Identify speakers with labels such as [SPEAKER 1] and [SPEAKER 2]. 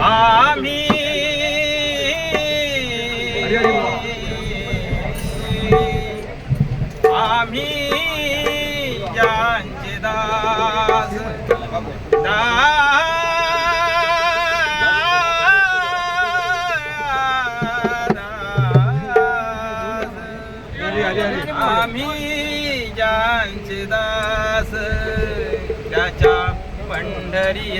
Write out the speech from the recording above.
[SPEAKER 1] ஆமி ஆமி ஜாஞ்சிதாஸ் आम्ही ज्यांचे दास त्याच्या पंढरी